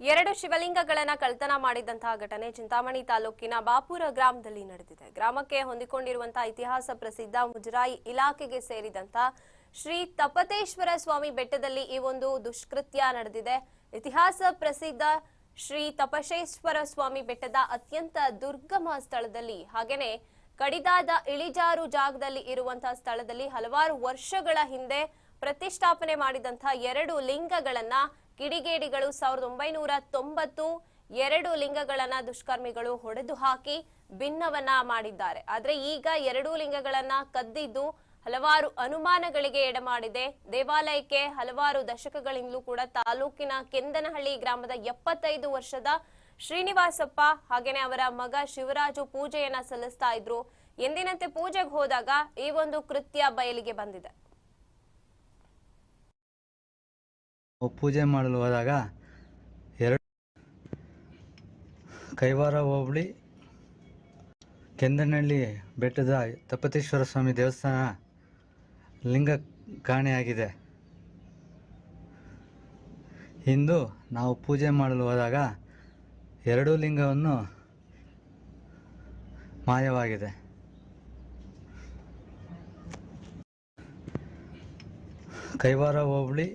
ಎರಡು ಶಿವಲಿಂಗಗಳನ್ನ ಕಳ್ತನ ಮಾಡಿದಂತಹ ಘಟನೆ ಚಿಂತಾಮಣಿ ತಾಲೂಕಿನ ಬಾಪುರ ಗ್ರಾಮದಲ್ಲಿ ನಡೆದಿದೆ. ಗ್ರಾಮಕ್ಕೆ ಹೊಂದಿಕೊಂಡಿರುವಂತಹ ಇತಿಹಾಸ ಪ್ರಸಿದ್ಧ ಮುಜರಾಯಿ ಇಲಾಖೆಗೆ ಸೇರಿದಂತ ಶ್ರೀ ತಪತೇಶ್ವರ ಸ್ವಾಮಿ ಬೆಟ್ಟದಲ್ಲಿ ಈ ಒಂದು ದುಷ್ಕೃತ್ಯ ನಡೆದಿದೆ. ಇತಿಹಾಸ ಪ್ರಸಿದ್ಧ ಶ್ರೀ ತಪಶೇಶ್ವರ ಸ್ವಾಮಿ ಬೆಟ್ಟದ ಅತ್ಯಂತ ದುರ್ಗಮ ಸ್ಥಳದಲ್ಲಿ ಹಾಗೇನೆ ಕಡಿದಾದ ಇಳಿಜಾರು ಜಾಗದಲ್ಲಿ ಇರುವಂತಹ ಸ್ಥಳದಲ್ಲಿ ಹಲವಾರು ವರ್ಷಗಳ ಹಿಂದೆ ಪ್ರತಿಷ್ಠಾಪನೆ ಮಾಡಿದಂತಹ ಎರಡು ಲಿಂಗಗಳನ್ನ ಕಿಡಿಗೇಡಿಗಳು ಸಾವಿರದ ಒಂಬೈನೂರ ತೊಂಬತ್ತು ಎರಡು ಲಿಂಗಗಳನ್ನ ದುಷ್ಕರ್ಮಿಗಳು ಹೊಡೆದು ಹಾಕಿ ಭಿನ್ನವನ್ನ ಮಾಡಿದ್ದಾರೆ. ಆದ್ರೆ ಈಗ ಎರಡೂ ಲಿಂಗಗಳನ್ನ ಕದ್ದಿದ್ದು ಹಲವಾರು ಅನುಮಾನಗಳಿಗೆ ಎಡೆಮಾಡಿದೆ. ದೇವಾಲಯಕ್ಕೆ ಹಲವಾರು ದಶಕಗಳಿಂದಲೂ ಕೂಡ ತಾಲೂಕಿನ ಕೆಂದನಹಳ್ಳಿ ಗ್ರಾಮದ ಎಪ್ಪತ್ತೈದು ವರ್ಷದ ಶ್ರೀನಿವಾಸಪ್ಪ ಹಾಗೇನೆ ಅವರ ಮಗ ಶಿವರಾಜು ಪೂಜೆಯನ್ನ ಸಲ್ಲಿಸ್ತಾ ಇದ್ರು. ಎಂದಿನಂತೆ ಪೂಜೆಗೆ ಹೋದಾಗ ಈ ಒಂದು ಕೃತ್ಯ ಬಯಲಿಗೆ ಬಂದಿದೆ. ಪೂಜೆ ಮಾಡಲು ಹೋದಾಗ ಎರಡು ಕೈವಾರ ಹೋಬಳಿ, ಕೆಂದನಹಳ್ಳಿ ಬೆಟ್ಟದ ತಪತೇಶ್ವರ ಸ್ವಾಮಿ ದೇವಸ್ಥಾನ ಲಿಂಗ ಕಾಣೆಯಾಗಿದೆ. ಇಂದು ನಾವು ಪೂಜೆ ಮಾಡಲು ಹೋದಾಗ ಎರಡೂ ಲಿಂಗವನ್ನು ಮಾಯವಾಗಿದೆ. ಕೈವಾರ ಹೋಬಳಿ